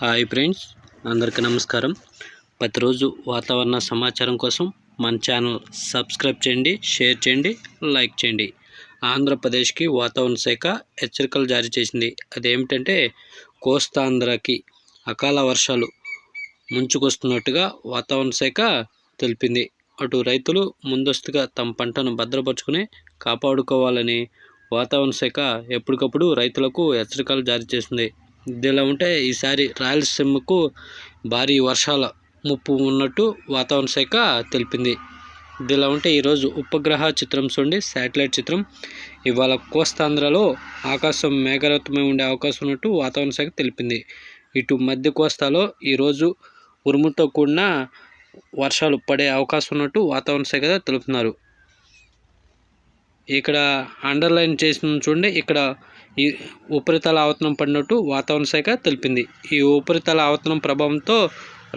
Hi friends అందరికీ నమస్కారం. ప్రతిరోజు వాతావరణ సమాచారం కోసం మన ఛానల్ సబ్స్క్రైబ్ చేయండి షేర్ చేయండి లైక్ చేయండి. ఆంధ్రప్రదేశ్కి వాతావరణ శాఖ హెచ్చరికలు జారీ చేసింది. అదేమిటంటే కోస్తాంధ్రకి అకాల వర్షాలు ముంచుకొస్తున్నట్టుగా వాతావరణ శాఖ తెలిపింది. అటు రైతులు ముందస్తుగా తమ పంటను భద్రపరుచుకుని కాపాడుకోవాలని వాతావరణ శాఖ ఎప్పటికప్పుడు రైతులకు హెచ్చరికలు జారీ చేసింది. ఇదిలా ఉంటే ఈసారి రాయలసీమకు భారీ వర్షాల ముప్పు ఉన్నట్టు వాతావరణ శాఖ తెలిపింది. ఇదిలా ఉంటే ఈరోజు ఉపగ్రహ చిత్రం చూడండి శాటిలైట్ చిత్రం. ఇవాళ కోస్తాంధ్రలో ఆకాశం మేఘావృతమై ఉండే అవకాశం ఉన్నట్టు వాతావరణ శాఖ తెలిపింది. ఇటు మధ్య కోస్తాలో ఈరోజు ఉరుముతో కూడిన వర్షాలు పడే అవకాశం ఉన్నట్టు వాతావరణ శాఖ తెలుపుతున్నారు ఇక్కడ అండర్లైన్ చేసిన చూడండి ఇక్కడ ఈ ఉపరితల ఆవర్తనం పడినట్టు వాతావరణ శాఖ తెలిపింది. ఈ ఉపరితల ఆవర్తనం ప్రభావంతో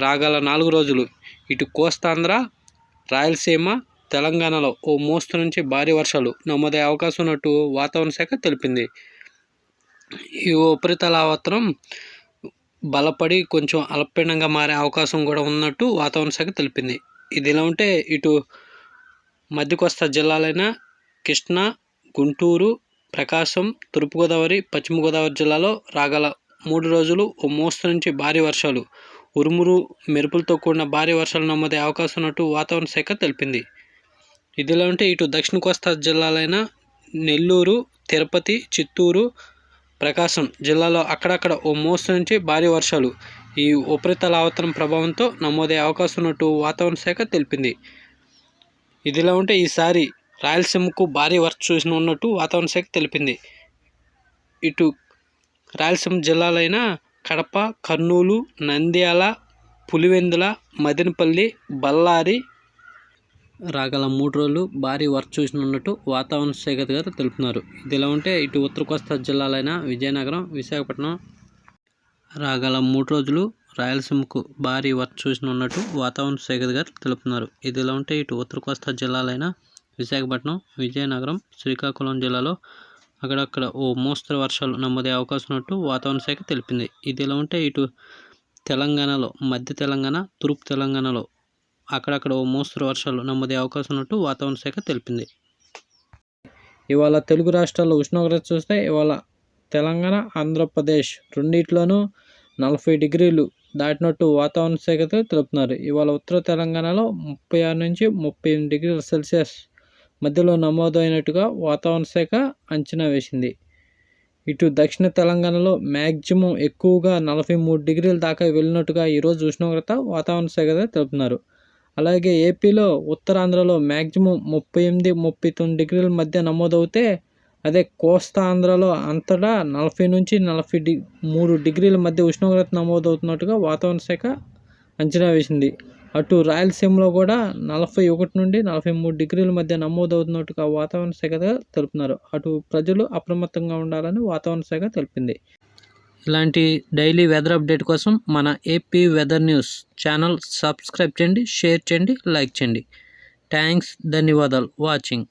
రాగల నాలుగు రోజులు. ఇటు కోస్తాంధ్ర రాయలసీమ తెలంగాణలో ఓ మోస్తు నుంచి భారీ వర్షాలు నమోదయ్యే అవకాశం ఉన్నట్టు వాతావరణ శాఖ తెలిపింది. ఈ ఉపరితల ఆవర్తనం బలపడి కొంచెం అల్పపీడంగా మారే అవకాశం కూడా ఉన్నట్టు వాతావరణ శాఖ తెలిపింది. ఇది ఇలా ఉంటే ఇటు మధ్య కోస్తా జిల్లాలైన కృష్ణా గుంటూరు ప్రకాశం తూర్పుగోదావరి పశ్చిమగోదావరి జిల్లాలో రాగల మూడు రోజులు ఓ మోస్తరు నుంచి భారీ వర్షాలు. ఉరుమురు మెరుపులతో కూడిన భారీ వర్షాలు నమ్మదే అవకాశం ఉన్నట్టు వాతావరణ శాఖ తెలిపింది. ఇదిలా ఉంటే ఇటు దక్షిణ కోస్తా జిల్లాలైన నెల్లూరు తిరుపతి చిత్తూరు ప్రకాశం జిల్లాలో అక్కడక్కడ ఓ మోస్తరు నుంచి భారీ వర్షాలు. ఈ ఉపరితల ఆవర్తనం ప్రభావంతో నమోదయ్యే అవకాశం ఉన్నట్టు వాతావరణ శాఖ తెలిపింది. ఇదిలా ఉంటే ఈసారి రాయలసీమకు భారీ వర్ష చూసిన ఉన్నట్టు వాతావరణ శాఖ తెలిపింది. ఇటు రాయలసీమ జిల్లాలైన కడప కర్నూలు నంద్యాల పులివెందుల మదనపల్లి బళ్ళారి రాగల మూడు రోజులు భారీ వర్ష చూసినట్టు ఉన్నట్టు వాతావరణ శాఖ గారు తెలుపుతున్నారు. ఇది ఎలా ఉంటే ఇటు ఉత్తర కోస్తా జిల్లాలైన విజయనగరం విశాఖపట్నం రాగల మూడు రోజులు రాయలసీమకు భారీ వర్ష చూసినట్టు ఉన్నట్టు వాతావరణ శాఖ గారు తెలుపుతున్నారు. ఇది ఎలా ఉంటే ఇటు ఉత్తర కోస్తా జిల్లాలైన విశాఖపట్నం విజయనగరం శ్రీకాకుళం జిల్లాలో అక్కడక్కడ ఓ మోస్తరు వర్షాలు నమోదయ్యే అవకాశం ఉన్నట్టు వాతావరణ శాఖ తెలిపింది. ఇది ఎలా ఉంటే ఇటు తెలంగాణలో మధ్య తెలంగాణ తూర్పు తెలంగాణలో అక్కడక్కడ ఓ మోస్తరు వర్షాలు నమోదే అవకాశం ఉన్నట్టు వాతావరణ శాఖ తెలిపింది. ఇవాళ తెలుగు రాష్ట్రాల్లో ఉష్ణోగ్రత చూస్తే ఇవాళ తెలంగాణ ఆంధ్రప్రదేశ్ రెండిట్లోనూ నలభై డిగ్రీలు దాటినట్టు వాతావరణ శాఖతో తెలుపుతున్నారు ఇవాళ ఉత్తర తెలంగాణలో ముప్పై ఆరు నుంచి ముప్పై ఎనిమిది డిగ్రీల సెల్సియస్ మధ్యలో నమోదైనట్టుగా వాతావరణ శాఖ అంచనా వేసింది. ఇటు దక్షిణ తెలంగాణలో మ్యాక్సిమం ఎక్కువగా నలభై మూడు డిగ్రీల దాకా వెళ్ళినట్టుగా ఈరోజు ఉష్ణోగ్రత వాతావరణ శాఖ తెలుపుతున్నారు. అలాగే ఏపీలో ఉత్తరాంధ్రలో మ్యాక్సిమం ముప్పై ఎనిమిది ముప్పై తొమ్మిది డిగ్రీల మధ్య నమోదవుతే అదే కోస్తా ఆంధ్రలో అంతటా నలభై నుంచి నలభై డి మూడు డిగ్రీల మధ్య ఉష్ణోగ్రత నమోదవుతున్నట్టుగా వాతావరణ శాఖ అంచనా వేసింది. అటు రాయలసీమలో కూడా నలభై ఒకటి నుండి నలభై మూడు డిగ్రీల మధ్య నమోదవుతున్నట్టుగా వాతావరణ శాఖ తెలుపుతున్నారు. అటు ప్రజలు అప్రమత్తంగా ఉండాలని వాతావరణ శాఖ తెలిపింది. ఇలాంటి డైలీ వెదర్ అప్డేట్ కోసం మన AP weather news channel subscribe చేయండి షేర్ చేయండి లైక్ చేయండి. థ్యాంక్స్ ధన్యవాదాలు. వాచింగ్.